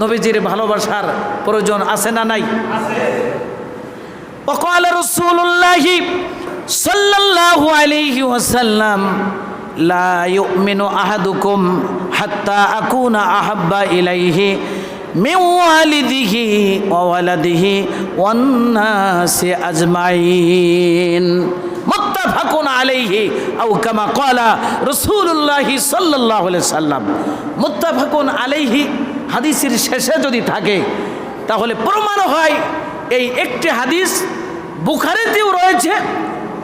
নবীজির ভালোবাসার প্রয়োজন আছে না নাই وقال رسول الله صلى الله عليه وسلم لا يؤمن أحدكم حتى أكون أحب إليه من والده وولده والناس أجمعين متفق عليه أو كما قال رسول الله صلى الله عليه وسلم متفق عليه হাদিসের শেষে যদি থাকে, তাহলে প্রমাণ হয় এই একটি হাদিস বুখারিতেও রয়েছে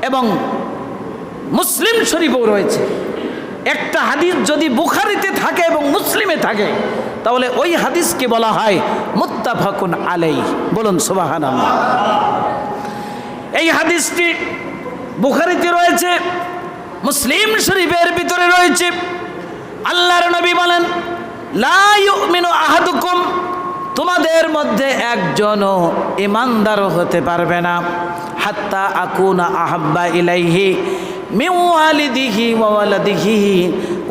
এবং মুসলিম শরীফেও রয়েছে। একটা হাদিস যদি বুখারিতে থাকে এবং মুসলিমে থাকে, তাহলে ওই হাদিসকে বলা হয় মুত্তাফাকুন আলাই বলুন সুবাহান এই হাদিসটি বুখারিতে রয়েছে, মুসলিম শরীফের ভিতরে রয়েছে। আল্লাহর নবী বলেন আহাদুকুম, তোমাদের মধ্যে একজনও ইমানদারও হতে পারবে না। হাত্তা আকুনা আহাব্বা ইলাইহি মিওয়ালিদিহি ওয়ালাদিহি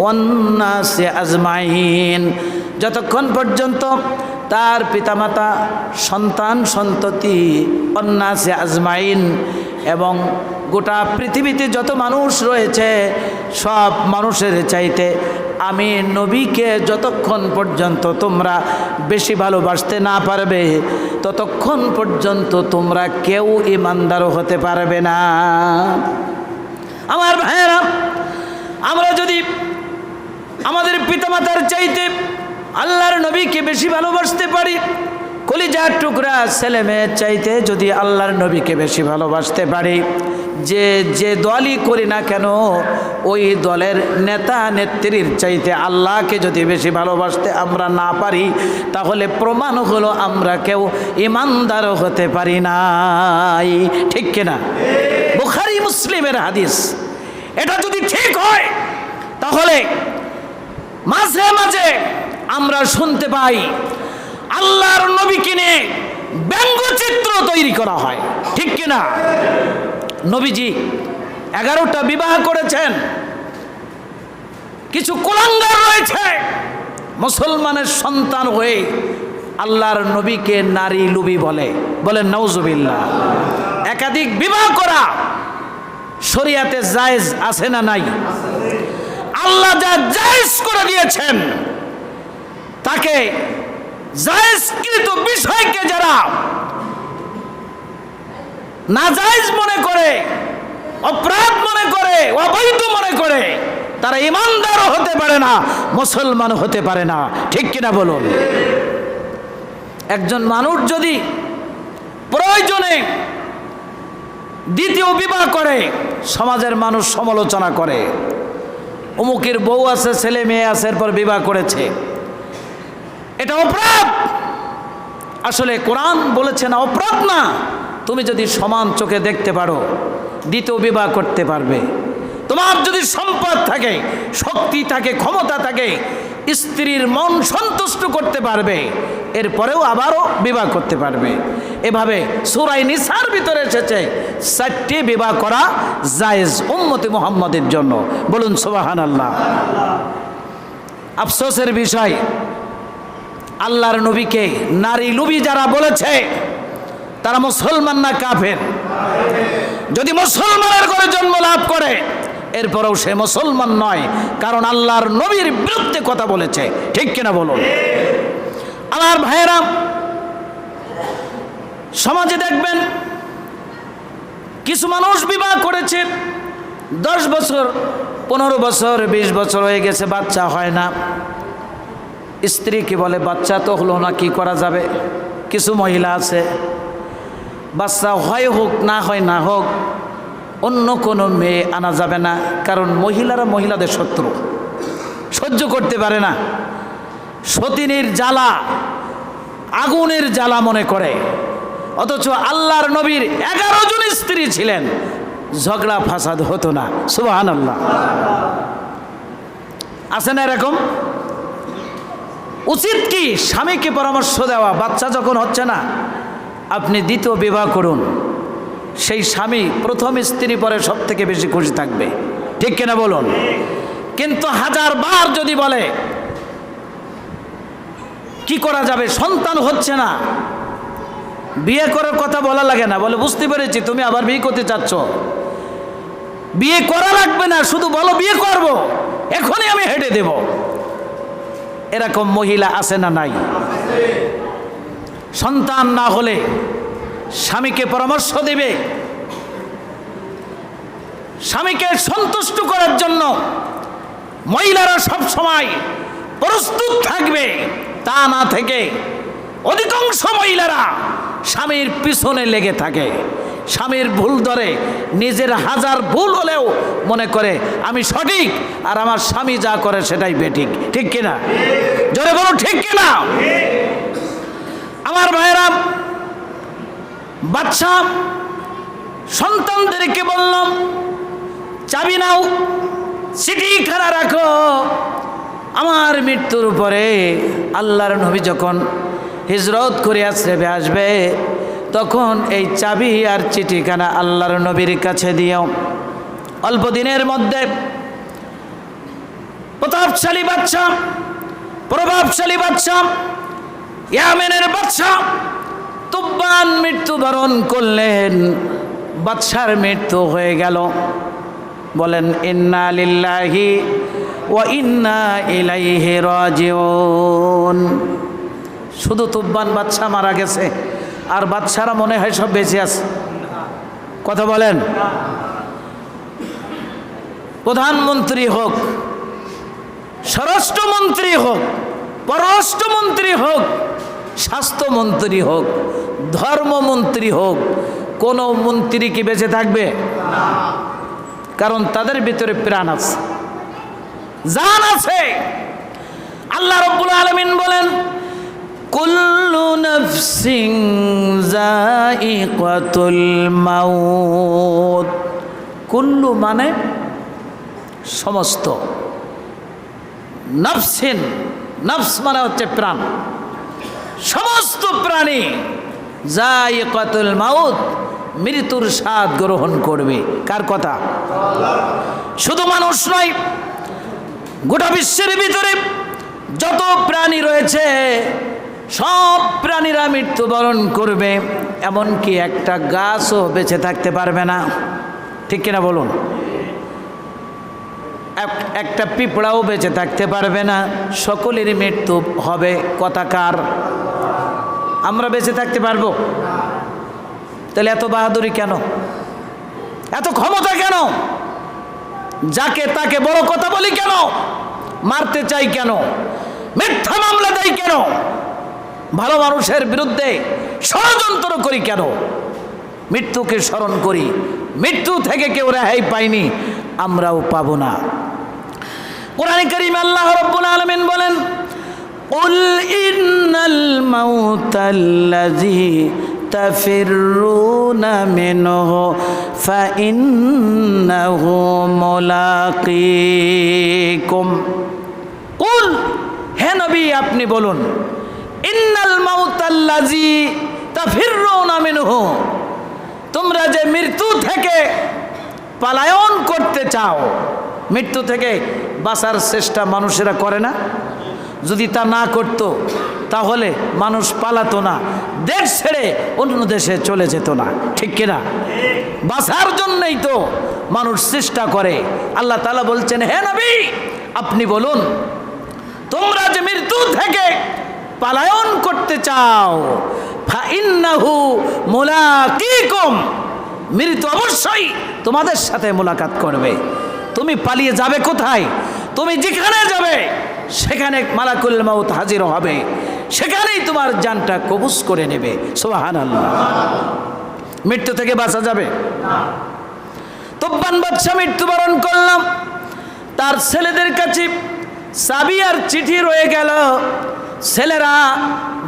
ওয়ান্নাসি আজমাইন। যতক্ষণ পর্যন্ত তার পিতামাতা, সন্তান, সন্ততি, অন্নাসে আজমাইন এবং গোটা পৃথিবীতে যত মানুষ রয়েছে, সব মানুষের চাইতে আমি নবীকে যতক্ষণ পর্যন্ত তোমরা বেশি ভালোবাসতে না পারবে, ততক্ষণ পর্যন্ত তোমরা কেউ ইমানদারও হতে পারবে না। আমার ভাইয়েরা, আমরা যদি আমাদের পিতামাতার চাইতে আল্লাহর নবীকে বেশি ভালোবাসতে পারি। কলিজার টুকরা ছেলে মেয়ের চাইতে যদি আল্লাহর নবীকে বেশি ভালোবাসতে পারি, যে যে দলই করি না কেন, ওই দলের নেতা নেত্রীর চাইতে আল্লাহকে যদি বেশি ভালোবাসতে আমরা না পারি, তাহলে প্রমাণ হলো আমরা কেউ ইমানদার হতে পারি নাই। ঠিক কিনা? বুখারি মুসলিমের হাদিস। এটা যদি ঠিক হয়, তাহলে মাঝে মাঝে আমরা শুনতে পাই, আল্লাহর নবী কিনে ব্যঙ্গচিত্র তৈরি করা হয়, ঠিক কিনা? নবীজি এগারোটা বিবাহ করেছেন, কিছু কুলাঙ্গার রয়েছে, মুসলমানের সন্তান হয়ে আল্লাহর নবীকে নারী লুবি বলে বলেন নৌজুবিল্লা একাধিক বিবাহ করা, শরিয়াতে জায়েজ আছে না নাই? আল্লাহ যা জায়েজ করে দিয়েছেন তাকে বিষয়কে যারা নাজায়েজ মনে করে, অপরাধ মনে করে, অবৈধ মনে করে, তারা ইমানদারও হতে পারে না মুসলমান হতে পারে না। ঠিক কিনা বলুন? একজন মানুষ যদি প্রয়োজনে দ্বিতীয় বিবাহ করে, সমাজের মানুষ সমালোচনা করে, অমুকের বউ আছে, ছেলে মেয়ে আছে, এরপর বিবাহ করেছে। এটা অপরাধ। আসলে কোরআন বলেছে না, অপরাধ না। তুমি যদি সমান চোখে দেখতে পারো, দ্বিতীয় বিবাহ করতে পারবে। তোমার যদি সম্পদ থাকে, শক্তি থাকে, ক্ষমতা থাকে, স্ত্রীর মন সন্তুষ্ট করতে পারবে, এরপরেও আবারও বিবাহ করতে পারবে। এভাবে সুরাই নিসার ভিতরে এসেছে, চারটি বিবাহ করা জায়েজ উম্মতি মোহাম্মদের জন্য। বলুন সুবাহান আল্লাহ আফসোসের বিষয় আল্লাহর নবীকে নারী লুবি যারা বলেছে, তারা মুসলমান না কাফের? যদি মুসলমানের ঘরে জন্ম লাভ করে, এরপরেও সে মুসলমান নয়, কারণ আল্লাহর নবীর বিরুদ্ধে কথা বলেছে। ঠিক কিনা বলুন? আমার ভাইয়েরা, সমাজে দেখবেন, কিছু মানুষ বিবাহ করেছে, দশ বছর, পনেরো বছর, বিশ বছর হয়ে গেছে, বাচ্চা হয় না। স্ত্রী কি বলে, বাচ্চা তো হলো না, কি করা যাবে? কিছু মহিলা আছে, বাচ্চা হয় হোক, না হয় না হোক, অন্য কোনো মেয়ে আনা যাবে না, কারণ মহিলারা মহিলাদের শত্রু। সহ্য করতে পারে না। সতিনীর জ্বালা আগুনের জ্বালা মনে করে। অথচ আল্লাহর নবীর এগারো জন স্ত্রী ছিলেন। ঝগড়া, ফাসাদ হতো না। সুবাহান আল্লাহ আছে না এরকম? উচিত কি স্বামীকে পরামর্শ দেওয়া? বাচ্চা যখন হচ্ছে না, আপনি দ্বিতীয় বিবাহ করুন। সেই স্বামী প্রথম স্ত্রী পরে সব থেকে বেশি খুশি থাকবে। ঠিক কিনা বলুন? কিন্তু হাজার বার যদি বলে, কি করা যাবে? সন্তান হচ্ছে না। বিয়ে করার কথা বলা লাগে না। বলে, বুঝতে পেরেছি, তুমি আবার বিয়ে করতে চাচ্ছ। বিয়ে করা লাগবে না, শুধু বলো, বিয়ে করব। এখনই আমি হেঁটে দেব। এরকম মহিলা আছে না নাই? সন্তান না হলে স্বামীকে পরামর্শ দেবে। স্বামীকে সন্তুষ্ট করার জন্য মহিলারা সব সময় প্রস্তুত থাকবে। তা না থেকে অধিকাংশ মহিলারা স্বামীর পিছনে লেগে থাকে। স্বামীর ভুল ধরে, নিজের হাজার ভুল হলেও মনে করে, আমি সঠিক আর আমার স্বামী যা করে সেটাই বেঠিক। ঠিক কিনা? জোরে বলো ঠিক কিনা? আমার ভাইয়েরা, বাচ্চা, সন্তানদেরকে বললাম, চাবি নাও চিঠিখানা রাখো। আমার মৃত্যুর পরে আল্লাহর নবী যখন হিজরত করে আশ্রেবে আসবে তখন এই চাবি আর চিঠিখানা আল্লাহর নবীর কাছে দিও অল্প দিনের মধ্যে প্রতাপশালী বাচ্চা প্রভাবশালী বাচ্চা ইয়ামেনের বাচ্চা তুব্বান মৃত্যুবরণ করলেন। বাচ্চার মৃত্যু হয়ে গেল। বলেন, ইন্না লিল্লাহি ওয়া ইন্না ইলাইহি রাজিউন। শুধু তুব্বান বাচ্চা মারা গেছে। আর বাচ্চারা মনে হয় সব বেঁচে আছে। কথা বলেন। প্রধানমন্ত্রী হোক, স্বরাষ্ট্রমন্ত্রী হোক, পররাষ্ট্রমন্ত্রী হোক, স্বাস্থ্যমন্ত্রী হোক, ধর্মমন্ত্রী হোক, কোন মন্ত্রী কি বেঁচে থাকবে? কারণ তাদের ভিতরে প্রাণ আছে। জান আছে। আল্লাহ রব্বুল আলমিন বলেন কুল্লু নফসিং জাইকাতুল মাউত। কুল্লু মানে সমস্ত। নফসিন, নফস মানে হচ্ছে প্রাণ। সমস্ত প্রাণী জাইকাতুল মাউত মৃত্যুর স্বাদ গ্রহণ করবে। কার কথা? শুধু মানুষ নয়, গোটা বিশ্বের ভিতরে যত প্রাণী রয়েছে সব প্রাণীরা মৃত্যুবরণ করবে, এমনকি একটা গাছও বেঁচে থাকতে পারবে না। ঠিক কিনা বলুন? এক- একটা পিঁপড়াও বেঁচে থাকতে পারবে না সকলেরই মৃত্যু হবে কথাকার। আমরা বেঁচে থাকতে পারব? তাহলে এত বাহাদুরি কেন? এত ক্ষমতা কেন? যাকে তাকে বড় কথা বলি কেন? মারতে চাই কেন? মিথ্যা মামলা দেয় কেন? ভালো মানুষের বিরুদ্ধে ষড়যন্ত্র করি কেন মৃত্যুকে স্মরণ করি মৃত্যু থেকে কেউ রেহাই পাইনি আমরাও পাবো না কোরআন করিম আল্লাহ রব্বুল আলমিন বলেন قل إن الموت الذي تفرون منه فإنه ملاقيكم قل হে নবী আপনি বলুন ইন্নাল তোমরা যে মৃত্যু থেকে পালায়ন করতে চাও, মৃত্যু থেকে বাঁচার চেষ্টা মানুষেরা করে না? যদি তা না করত, তাহলে মানুষ পালাতো না, দেশ ছেড়ে অন্য দেশে চলে যেত না, ঠিক কিনা? বাঁচার জন্যই তো মানুষ চেষ্টা করে। আল্লাহ তালা বলছেন, হে নবী, আপনি বলুন, তোমরা যে মৃত্যু থেকে পালায়ন করতে চাও। ফাইন্নাহু মুলাকিকুম। মৃত্যু অবশ্যই তোমাদের সাথে মোলাকাত করবে। তুমি পালিয়ে যাবে কোথায়? তুমি যেখানে যাবে, সেখানে মালাকুল মাউত হাজির হবে। সেখানেই তোমার জানটা কবুজ করে নেবে। সোহান মৃত্যু থেকে বাঁচা যাবে। তোব্বান বাদশা মৃত্যুবরণ করলাম। তার ছেলেদের কাছে চাবি আর চিঠি রয়ে গেল। ছেলেরা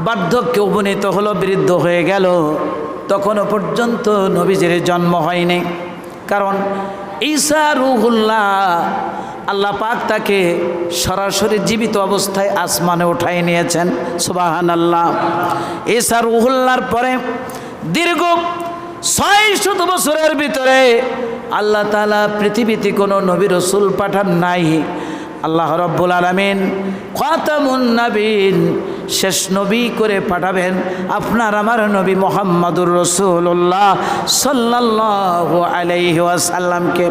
বার্ধক্যে উপনীত হলো, বৃদ্ধ হয়ে গেল। তখনও পর্যন্ত নবীজির জন্ম হয়নি। কারণ ঈসা রুহুল্লাহ আল্লাহ পাক তাকে সরাসরি জীবিত অবস্থায় আসমানে উঠাই নিয়েছেন। সুবাহান আল্লাহ ঈসা রুহুল্লার পরে দীর্ঘ ছয় শত বছরের ভিতরে আল্লাহ তালা পৃথিবীতে কোনো নবী রসুল পাঠান নাই। আল্লাহ রব্বুল আলমিন খাতামুন নবীন, শেষ নবী করে পাঠাবেন আপনার আমার নবী মোহাম্মদুর রসুল্লাহ সাল্লাহ আলাইহি ওয়াসাল্লামকে।